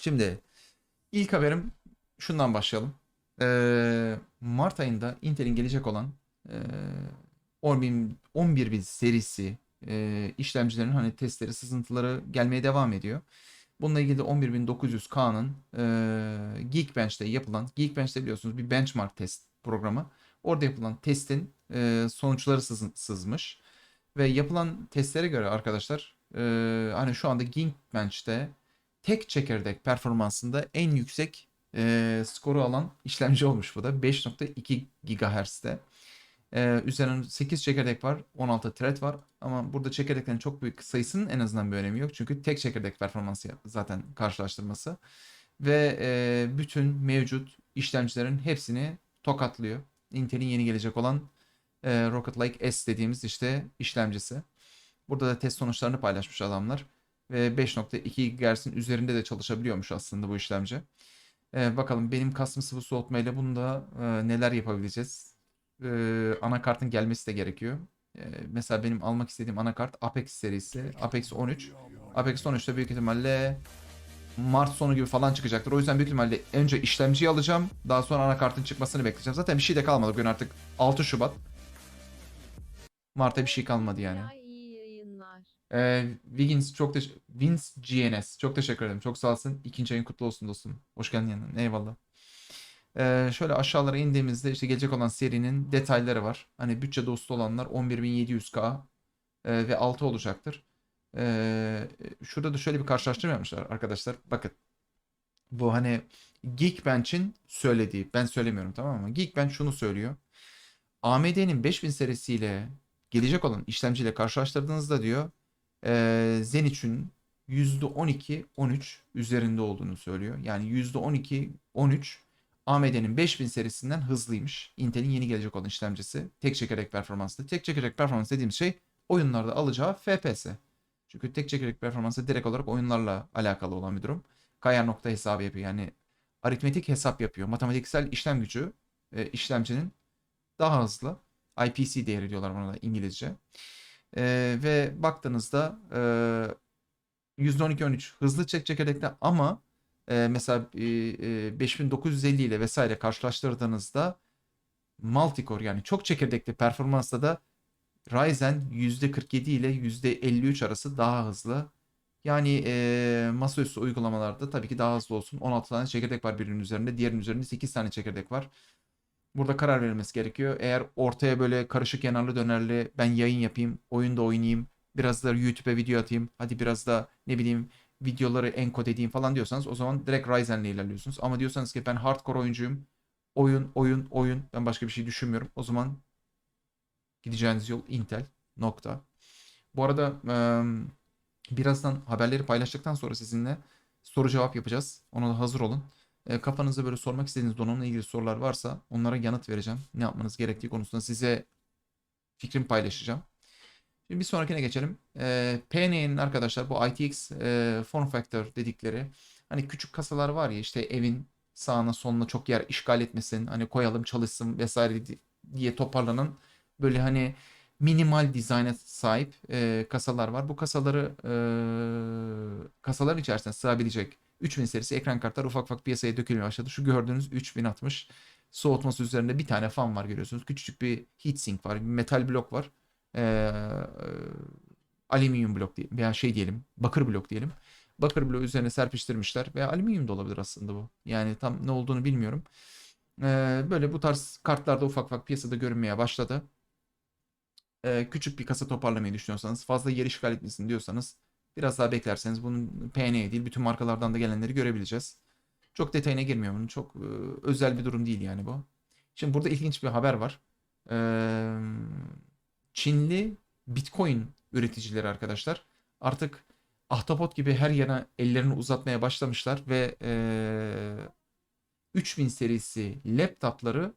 Şimdi ilk haberim şundan başlayalım. Ee, Mart ayında Intel'in gelecek olan e, 10.000 11.000 serisi e, işlemcilerin hani testleri, sızıntıları gelmeye devam ediyor. Bununla ilgili de 11900K'nın e, Geekbench'te yapılan, Geekbench'te biliyorsunuz bir benchmark test programı. Orada yapılan testin e, sonuçları sızın- sızmış. Ve yapılan testlere göre arkadaşlar e, hani şu anda Geekbench'te tek çekirdek performansında en yüksek e, skoru alan işlemci olmuş bu da. 5.2 GHz'de. E, üzerinde 8 çekirdek var, 16 thread var ama burada çekirdeklerin çok büyük sayısının en azından bir önemi yok. Çünkü tek çekirdek performansı zaten karşılaştırması. Ve e, bütün mevcut işlemcilerin hepsini tokatlıyor. Intel'in yeni gelecek olan e, Rocket Lake S dediğimiz işte işlemcisi. Burada da test sonuçlarını paylaşmış adamlar. Ve 5.2 GHz'in üzerinde de çalışabiliyormuş aslında bu işlemci. Ee, bakalım benim custom sıvı soğutma ile bunda e, neler yapabileceğiz? Ee, anakartın gelmesi de gerekiyor. Ee, mesela benim almak istediğim anakart Apex serisi. Apex 13. Apex 13'te büyük ihtimalle Mart sonu gibi falan çıkacaktır. O yüzden büyük ihtimalle önce işlemciyi alacağım. Daha sonra anakartın çıkmasını bekleyeceğim. Zaten bir şey de kalmadı bugün artık 6 Şubat. Mart'ta bir şey kalmadı yani. Ee, Wiggins çok teş Vince GNS çok teşekkür ederim. Çok sağ olsun. İkinci ayın kutlu olsun dostum. Hoş geldin yanına. Eyvallah. Ee, şöyle aşağılara indiğimizde işte gelecek olan serinin detayları var. Hani bütçe dostu olanlar 11700K e, ve 6 olacaktır. Ee, şurada da şöyle bir karşılaştırma yapmışlar arkadaşlar. Bakın. Bu hani Geekbench'in söylediği. Ben söylemiyorum tamam mı? Geekbench şunu söylüyor. AMD'nin 5000 serisiyle gelecek olan işlemciyle karşılaştırdığınızda diyor e, Zen için %12-13 üzerinde olduğunu söylüyor. Yani %12-13 AMD'nin 5000 serisinden hızlıymış. Intel'in yeni gelecek olan işlemcisi. Tek çekirdek performanslı. Tek çekirdek performans dediğimiz şey oyunlarda alacağı FPS. Çünkü tek çekirdek performansı direkt olarak oyunlarla alakalı olan bir durum. Kaya nokta hesabı yapıyor. Yani aritmetik hesap yapıyor. Matematiksel işlem gücü e, işlemcinin daha hızlı. IPC değeri diyorlar buna da İngilizce. Ee, ve baktığınızda e, %12-13 hızlı çek çekirdekte ama e, mesela e, e, 5950 ile vesaire karşılaştırdığınızda multicore yani çok çekirdekli performansta da Ryzen %47 ile %53 arası daha hızlı. Yani e, masaüstü uygulamalarda tabii ki daha hızlı olsun. 16 tane çekirdek var birinin üzerinde. Diğerinin üzerinde 8 tane çekirdek var. Burada karar verilmesi gerekiyor. Eğer ortaya böyle karışık yanarlı dönerli ben yayın yapayım, oyunda oynayayım, biraz da YouTube'e video atayım, hadi biraz da ne bileyim videoları enkod edeyim falan diyorsanız o zaman direkt Ryzen'le ilerliyorsunuz. Ama diyorsanız ki ben hardcore oyuncuyum, oyun, oyun, oyun, ben başka bir şey düşünmüyorum. O zaman gideceğiniz yol Intel. Nokta. Bu arada birazdan haberleri paylaştıktan sonra sizinle soru cevap yapacağız. Ona da hazır olun. E, kafanızda böyle sormak istediğiniz donanımla ilgili sorular varsa onlara yanıt vereceğim. Ne yapmanız gerektiği konusunda size fikrimi paylaşacağım. Şimdi bir sonrakine geçelim. E, PN'nin arkadaşlar bu ITX e, form factor dedikleri hani küçük kasalar var ya işte evin sağına soluna çok yer işgal etmesin hani koyalım çalışsın vesaire di- diye toparlanan böyle hani minimal dizayna sahip e, kasalar var. Bu kasaları e, kasaların içerisine sığabilecek 3000 serisi ekran kartlar ufak ufak piyasaya dökülmeye başladı. Şu gördüğünüz 3060 soğutması üzerinde bir tane fan var görüyorsunuz. Küçücük bir heatsink var. Bir metal blok var. Ee, alüminyum blok diye veya şey diyelim bakır blok diyelim. Bakır bloğu üzerine serpiştirmişler veya alüminyum da olabilir aslında bu. Yani tam ne olduğunu bilmiyorum. Ee, böyle bu tarz kartlar da ufak ufak piyasada görünmeye başladı. Ee, küçük bir kasa toparlamayı düşünüyorsanız fazla yer işgal etmesin diyorsanız Biraz daha beklerseniz bunun PN değil bütün markalardan da gelenleri görebileceğiz. Çok detayına girmiyorum. Bunun çok e, özel bir durum değil yani bu. Şimdi burada ilginç bir haber var. Ee, Çinli Bitcoin üreticileri arkadaşlar artık ahtapot gibi her yana ellerini uzatmaya başlamışlar ve e, 3000 serisi laptopları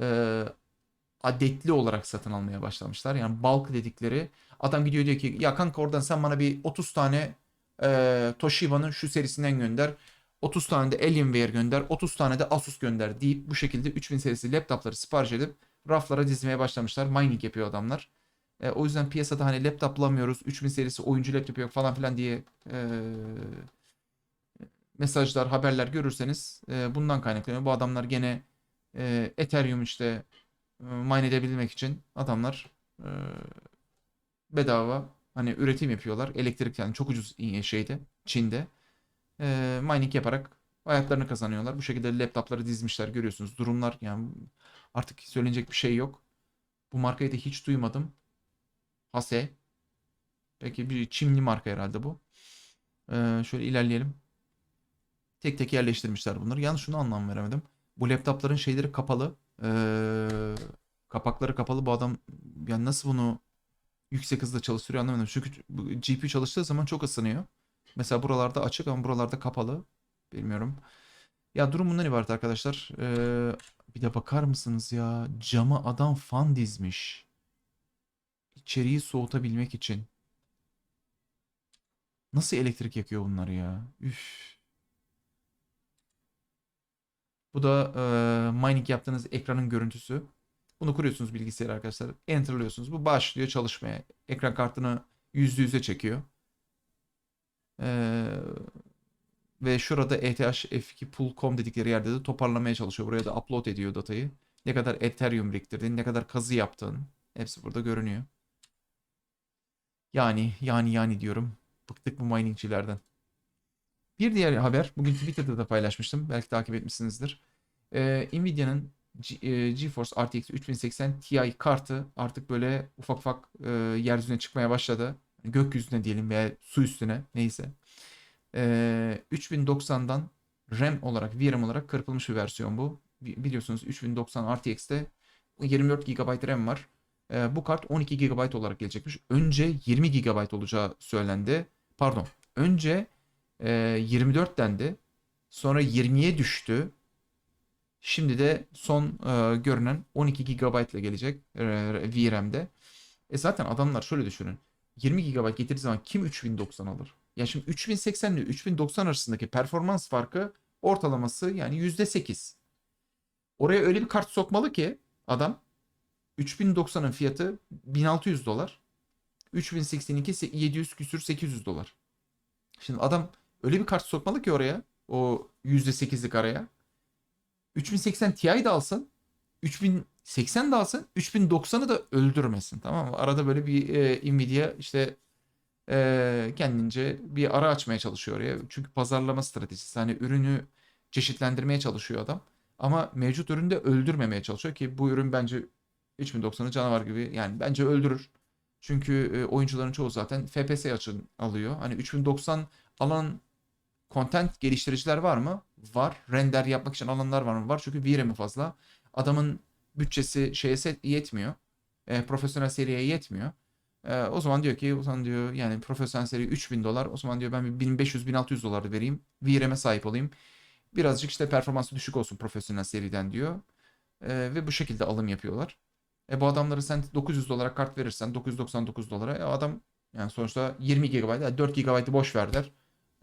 e, adetli olarak satın almaya başlamışlar. Yani bulk dedikleri adam gidiyor diyor ki ya kanka oradan sen bana bir 30 tane e, Toshiba'nın şu serisinden gönder. 30 tane de Alienware gönder. 30 tane de Asus gönder deyip bu şekilde 3000 serisi laptopları sipariş edip raflara dizmeye başlamışlar. Mining yapıyor adamlar. E, o yüzden piyasada hani laptop bulamıyoruz. 3000 serisi oyuncu laptop yok falan filan diye e, mesajlar, haberler görürseniz e, bundan kaynaklanıyor. Bu adamlar gene e, Ethereum işte mine edebilmek için adamlar e, bedava hani üretim yapıyorlar. Elektrik yani çok ucuz şeyde Çin'de. E, mining yaparak hayatlarını kazanıyorlar. Bu şekilde laptopları dizmişler görüyorsunuz. Durumlar yani artık söylenecek bir şey yok. Bu markayı da hiç duymadım. Hase. Peki bir Çinli marka herhalde bu. Ee, şöyle ilerleyelim. Tek tek yerleştirmişler bunları. Yalnız şunu anlam veremedim. Bu laptopların şeyleri kapalı. Ee, kapakları kapalı. Bu adam yani nasıl bunu yüksek hızda çalıştırıyor anlamadım. Çünkü GPU çalıştığı zaman çok ısınıyor. Mesela buralarda açık ama buralarda kapalı. Bilmiyorum. Ya durum bundan ibaret arkadaşlar. Ee, bir de bakar mısınız ya? Cama adam fan dizmiş. İçeriği soğutabilmek için. Nasıl elektrik yakıyor bunlar ya? Üf. Bu da e, mining yaptığınız ekranın görüntüsü. Bunu kuruyorsunuz bilgisayara arkadaşlar. Enter'lıyorsunuz. Bu başlıyor çalışmaya. Ekran kartını %100'e çekiyor. Ee, ve şurada ETH F2 Pool.com dedikleri yerde de toparlamaya çalışıyor. Buraya da upload ediyor datayı. Ne kadar Ethereum biriktirdiğin, ne kadar kazı yaptığın hepsi burada görünüyor. Yani yani yani diyorum. Bıktık bu miningçilerden. Bir diğer haber bugün Twitter'da da paylaşmıştım. Belki takip etmişsinizdir. Ee, Nvidia'nın G- e, GeForce RTX 3080 Ti kartı artık böyle ufak ufak e, yeryüzüne çıkmaya başladı. Gökyüzüne diyelim veya su üstüne neyse. Ee, 3090'dan RAM olarak, VRAM olarak kırpılmış bir versiyon bu. Bi- Biliyorsunuz 3090 RTX'te 24 GB RAM var. Ee, bu kart 12 GB olarak gelecekmiş. Önce 20 GB olacağı söylendi. Pardon. Önce e, 24 dendi. Sonra 20'ye düştü. Şimdi de son e, görünen 12 GB ile gelecek e, VRAM'de. E zaten adamlar şöyle düşünün. 20 GB getirdiği zaman kim 3090 alır? Ya şimdi 3080 ile 3090 arasındaki performans farkı ortalaması yani %8. Oraya öyle bir kart sokmalı ki adam 3090'ın fiyatı 1600 dolar. 3082 700 küsür 800 dolar. Şimdi adam öyle bir kart sokmalı ki oraya o %8'lik araya. 3080 Ti de alsın. 3080 de alsın. 3090'ı da öldürmesin. Tamam mı? Arada böyle bir e, Nvidia işte e, kendince bir ara açmaya çalışıyor oraya. Çünkü pazarlama stratejisi. Hani ürünü çeşitlendirmeye çalışıyor adam. Ama mevcut ürünü de öldürmemeye çalışıyor ki bu ürün bence 3090'ı canavar gibi yani bence öldürür. Çünkü e, oyuncuların çoğu zaten FPS açın alıyor. Hani 3090 alan content geliştiriciler var mı? Var. Render yapmak için alanlar var mı? Var. Çünkü VRAM'i fazla. Adamın bütçesi şeye yetmiyor. E, profesyonel seriye yetmiyor. E, o zaman diyor ki o zaman diyor yani profesyonel seri 3000 dolar. O zaman diyor ben bir 1500-1600 dolar vereyim. VRAM'e sahip olayım. Birazcık işte performansı düşük olsun profesyonel seriden diyor. E, ve bu şekilde alım yapıyorlar. E bu adamları sen 900 dolara kart verirsen 999 dolara e adam yani sonuçta 20 GB yani 4 GB'ı boş ver der.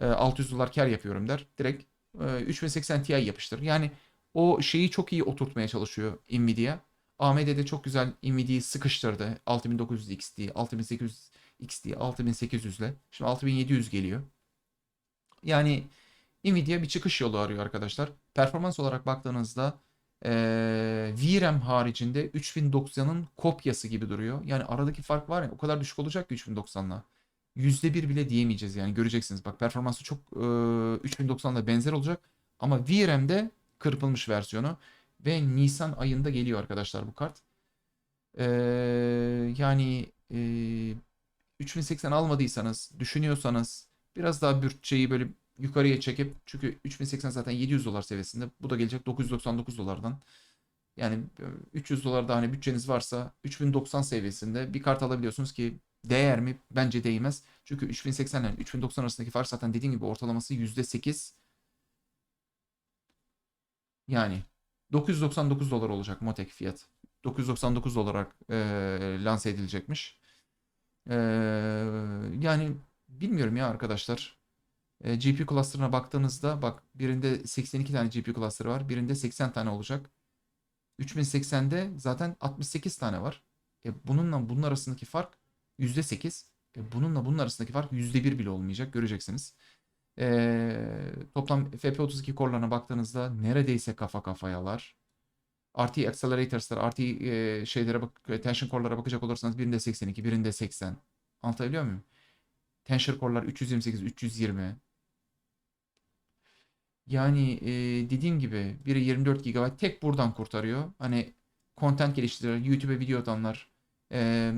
E, 600 dolar kar yapıyorum der. Direkt e, 3080 Ti yapıştır. Yani o şeyi çok iyi oturtmaya çalışıyor Nvidia. AMD de çok güzel Nvidia'yı sıkıştırdı. 6900 XT, 6800 XT, 6800 ile. Şimdi 6700 geliyor. Yani Nvidia bir çıkış yolu arıyor arkadaşlar. Performans olarak baktığınızda eee VRAM haricinde 3090'ın kopyası gibi duruyor. Yani aradaki fark var ya o kadar düşük olacak ki 3090'la. %1 bile diyemeyeceğiz yani göreceksiniz. Bak performansı çok eee 3090'la benzer olacak. Ama VRAM'de kırpılmış versiyonu. Ve Nisan ayında geliyor arkadaşlar bu kart. Eee, yani eee 3080 almadıysanız, düşünüyorsanız biraz daha bütçeyi böyle yukarıya çekip çünkü 3080 zaten 700 dolar seviyesinde. Bu da gelecek 999 dolardan. Yani e, 300 dolar da hani bütçeniz varsa 3090 seviyesinde bir kart alabiliyorsunuz ki değer mi? Bence değmez. Çünkü 3080 ile 3090 arasındaki fark zaten dediğim gibi ortalaması %8. Yani 999 dolar olacak Motek fiyat. 999 olarak e, lanse edilecekmiş. E, yani bilmiyorum ya arkadaşlar. E, GPU cluster'ına baktığınızda bak birinde 82 tane GPU cluster'ı var. Birinde 80 tane olacak. 3080'de zaten 68 tane var. E, bununla bunun arasındaki fark %8. E, bununla bunun arasındaki fark %1 bile olmayacak. Göreceksiniz. Ee, toplam FP32 korlarına baktığınızda neredeyse kafa kafayalar. RT accelerators'lar, RT e, şeylere bak, tension core'lara bakacak olursanız birinde 82, birinde 80. Anlatabiliyor muyum? Tension core'lar 328, 320. Yani e, dediğim gibi biri 24 GB tek buradan kurtarıyor. Hani content geliştiriyor, YouTube'a video atanlar, e, e,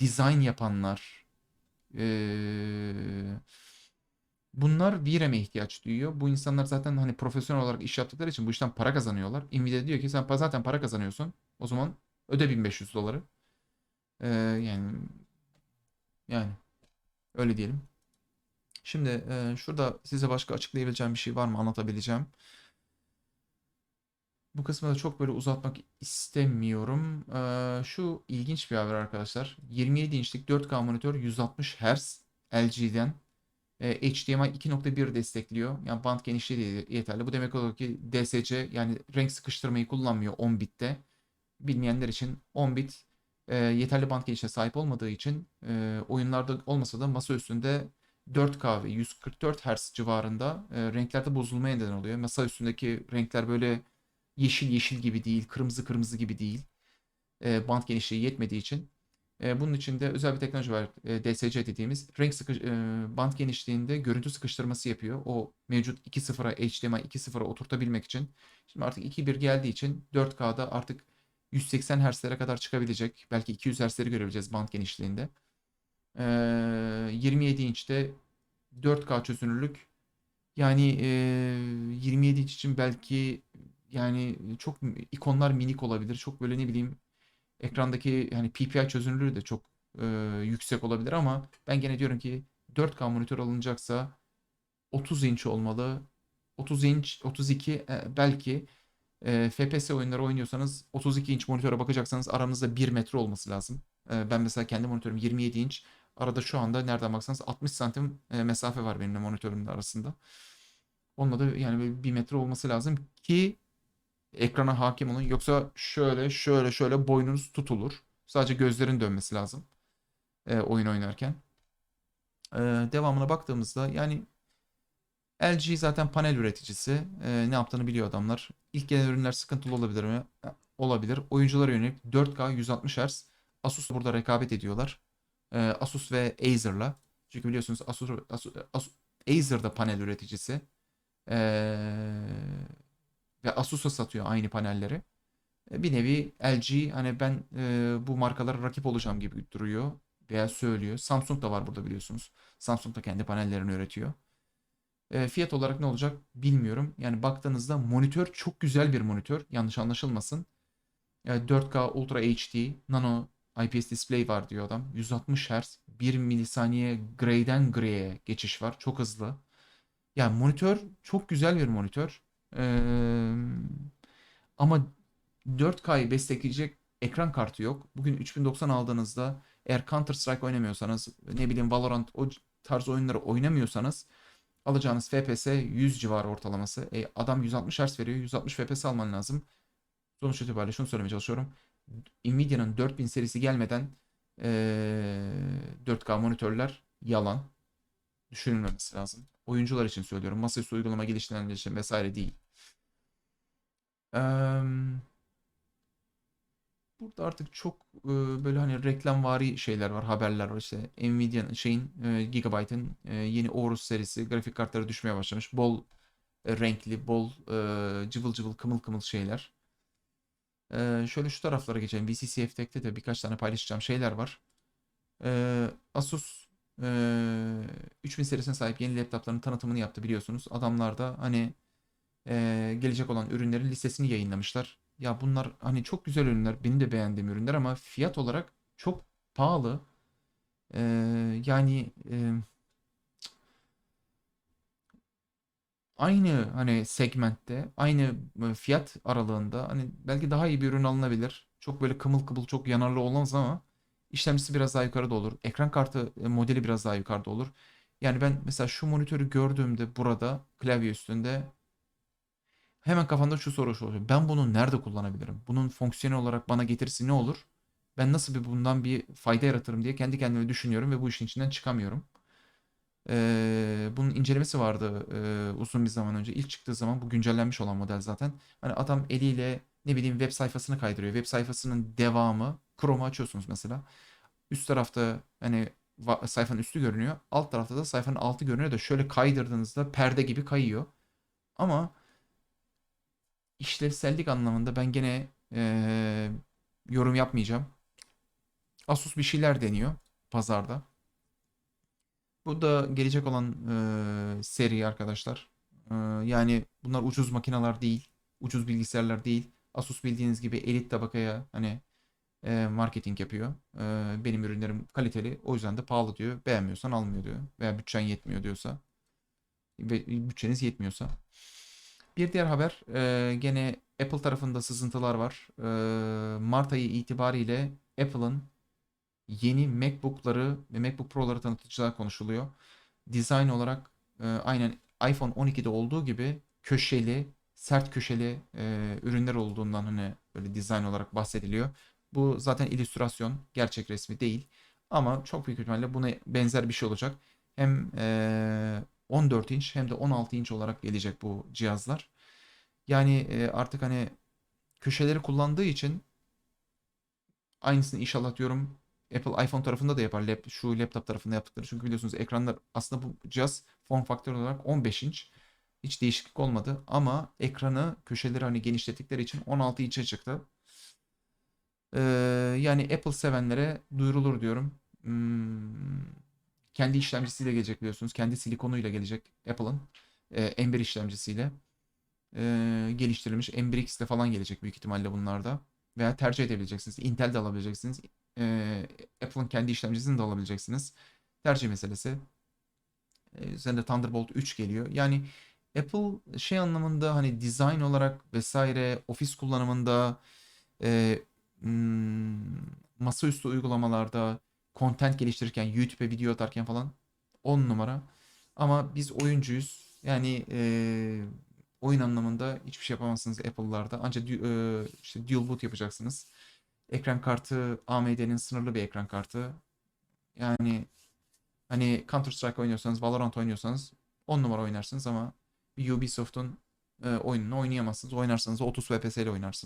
design yapanlar, e, bunlar VRAM'e ihtiyaç duyuyor. Bu insanlar zaten hani profesyonel olarak iş yaptıkları için bu işten para kazanıyorlar. Nvidia diyor ki sen zaten para kazanıyorsun. O zaman öde 1500 doları. E, yani yani öyle diyelim. Şimdi e, şurada size başka açıklayabileceğim bir şey var mı anlatabileceğim. Bu kısmı da çok böyle uzatmak istemiyorum. E, şu ilginç bir haber arkadaşlar. 27 inçlik 4K monitör 160 Hz LG'den e, HDMI 2.1 destekliyor. Yani band genişliği yeterli. Bu demek oluyor ki DSC yani renk sıkıştırmayı kullanmıyor 10 bitte. Bilmeyenler için 10 bit e, yeterli band genişliğine sahip olmadığı için e, oyunlarda olmasa da masa üstünde 4K ve 144 Hz civarında e, renklerde bozulmaya neden oluyor. Masa üstündeki renkler böyle yeşil yeşil gibi değil, kırmızı kırmızı gibi değil. E, band genişliği yetmediği için. E, bunun için de özel bir teknoloji var. E, DSC dediğimiz renk sıkış, e, band genişliğinde görüntü sıkıştırması yapıyor. O mevcut 2.0'a HDMI 2.0'a oturtabilmek için. Şimdi artık 2.1 geldiği için 4K'da artık 180 Hz'lere kadar çıkabilecek. Belki 200 Hz'leri görebileceğiz band genişliğinde. Ee, 27 inçte 4K çözünürlük. Yani e, 27 inç için belki yani çok ikonlar minik olabilir. Çok böyle ne bileyim ekrandaki hani PPI çözünürlüğü de çok e, yüksek olabilir ama ben gene diyorum ki 4K monitör alınacaksa 30 inç olmalı. 30 inç, 32 e, belki e, FPS oyunları oynuyorsanız 32 inç monitöre bakacaksanız aranızda 1 metre olması lazım. E, ben mesela kendi monitörüm 27 inç. Arada şu anda nereden baksanız 60 santim e, mesafe var benimle monitörümün arasında. Onunla da yani 1 metre olması lazım ki ekrana hakim olun. Yoksa şöyle şöyle şöyle boynunuz tutulur. Sadece gözlerin dönmesi lazım e, oyun oynarken. E, devamına baktığımızda yani LG zaten panel üreticisi. E, ne yaptığını biliyor adamlar. İlk gelen ürünler sıkıntılı olabilir mi? Olabilir. Oyunculara yönelik 4K 160 Hz. Asus burada rekabet ediyorlar. E, Asus ve Acer'la. Çünkü biliyorsunuz Asus, Asus, Asus Acer da panel üreticisi. E, ve Asus'a satıyor aynı panelleri. E, Bir nevi LG hani ben e, bu markalara rakip olacağım gibi duruyor veya söylüyor. Samsung da var burada biliyorsunuz. Samsung da kendi panellerini üretiyor. E, fiyat olarak ne olacak bilmiyorum. Yani baktığınızda monitör çok güzel bir monitör. Yanlış anlaşılmasın. E, 4K Ultra HD Nano IPS display var diyor adam. 160 Hz 1 milisaniye gray'den gray'e geçiş var. Çok hızlı. Yani monitör çok güzel bir monitör. Ee, ama 4K'yı destekleyecek ekran kartı yok. Bugün 3090 aldığınızda eğer Counter Strike oynamıyorsanız ne bileyim Valorant o tarz oyunları oynamıyorsanız alacağınız FPS 100 civarı ortalaması. E, adam 160 Hz veriyor. 160 FPS alman lazım. Sonuç itibariyle şunu söylemeye çalışıyorum. Nvidia'nın 4000 serisi gelmeden ee, 4K monitörler yalan. Düşünülmemesi lazım. Oyuncular için söylüyorum. Masaüstü uygulama geliştirenler için vesaire değil. Eee, burada artık çok e, böyle hani reklamvari şeyler var, haberler var. İşte Nvidia'nın şeyin e, Gigabyte'ın e, yeni Aorus serisi grafik kartları düşmeye başlamış. Bol e, renkli, bol e, cıvıl cıvıl kımıl kımıl şeyler. E, şöyle şu taraflara geçelim. VCCF Tech'te de birkaç tane paylaşacağım şeyler var. E, Asus e, 3000 serisine sahip yeni laptopların tanıtımını yaptı biliyorsunuz. Adamlar da hani e, gelecek olan ürünlerin listesini yayınlamışlar. Ya bunlar hani çok güzel ürünler. Benim de beğendiğim ürünler ama fiyat olarak çok pahalı. E, yani e, aynı hani segmentte, aynı e, fiyat aralığında hani belki daha iyi bir ürün alınabilir. Çok böyle kımıl kımıl çok yanarlı olmaz ama işlemcisi biraz daha yukarıda olur. Ekran kartı e, modeli biraz daha yukarıda olur. Yani ben mesela şu monitörü gördüğümde burada klavye üstünde hemen kafamda şu soru oluyor. Ben bunu nerede kullanabilirim? Bunun fonksiyonel olarak bana getirisi ne olur? Ben nasıl bir bundan bir fayda yaratırım diye kendi kendime düşünüyorum ve bu işin içinden çıkamıyorum. Ee, bunun incelemesi vardı e, uzun bir zaman önce. İlk çıktığı zaman bu güncellenmiş olan model zaten. Hani adam eliyle ne bileyim web sayfasını kaydırıyor. Web sayfasının devamı Chrome'u açıyorsunuz mesela. Üst tarafta hani sayfanın üstü görünüyor. Alt tarafta da sayfanın altı görünüyor da şöyle kaydırdığınızda perde gibi kayıyor. Ama işlevsellik anlamında ben gene eee, yorum yapmayacağım. Asus bir şeyler deniyor pazarda. Bu da gelecek olan eee, seri arkadaşlar. Eee, yani bunlar ucuz makineler değil. Ucuz bilgisayarlar değil. Asus bildiğiniz gibi elit tabakaya hani eee, marketing yapıyor. Eee, benim ürünlerim kaliteli. O yüzden de pahalı diyor. Beğenmiyorsan almıyor diyor. Veya bütçen yetmiyor diyorsa. Ve bütçeniz yetmiyorsa. Bir diğer haber e, gene Apple tarafında sızıntılar var. E, Mart ayı itibariyle Apple'ın yeni MacBook'ları ve MacBook Pro'ları tanıtacağı konuşuluyor. Dizayn olarak e, aynen iPhone 12'de olduğu gibi köşeli, sert köşeli e, ürünler olduğundan hani böyle dizayn olarak bahsediliyor. Bu zaten illüstrasyon, gerçek resmi değil. Ama çok büyük ihtimalle buna benzer bir şey olacak. Hem e, 14 inç hem de 16 inç olarak gelecek bu cihazlar. Yani e, artık hani köşeleri kullandığı için aynısını inşallah diyorum Apple iPhone tarafında da yapar. Lap, şu laptop tarafında yaptıkları. Çünkü biliyorsunuz ekranlar aslında bu cihaz form faktör olarak 15 inç. Hiç değişiklik olmadı ama ekranı köşeleri hani genişlettikleri için 16 inçe çıktı. Ee, yani Apple sevenlere duyurulur diyorum. Hmm, kendi işlemcisiyle gelecek biliyorsunuz. Kendi silikonuyla gelecek Apple'ın. Ee, M1 işlemcisiyle. Ee, geliştirilmiş M1X ile falan gelecek büyük ihtimalle bunlarda. Veya tercih edebileceksiniz. Intel de alabileceksiniz. Ee, Apple'ın kendi işlemcisini de alabileceksiniz. Tercih meselesi. Ee, üzerinde Thunderbolt 3 geliyor. Yani Apple şey anlamında hani design olarak vesaire ofis kullanımında e, hmm, masaüstü uygulamalarda content geliştirirken YouTube'e video atarken falan 10 numara. Ama biz oyuncuyuz. Yani e, oyun anlamında hiçbir şey yapamazsınız Apple'larda. Ancak e, işte dual boot yapacaksınız. Ekran kartı AMD'nin sınırlı bir ekran kartı. Yani hani Counter Strike oynuyorsanız, Valorant oynuyorsanız 10 numara oynarsınız ama Ubisoft'un e, oyununu oynayamazsınız. Oynarsanız da 30 FPS ile oynarsınız.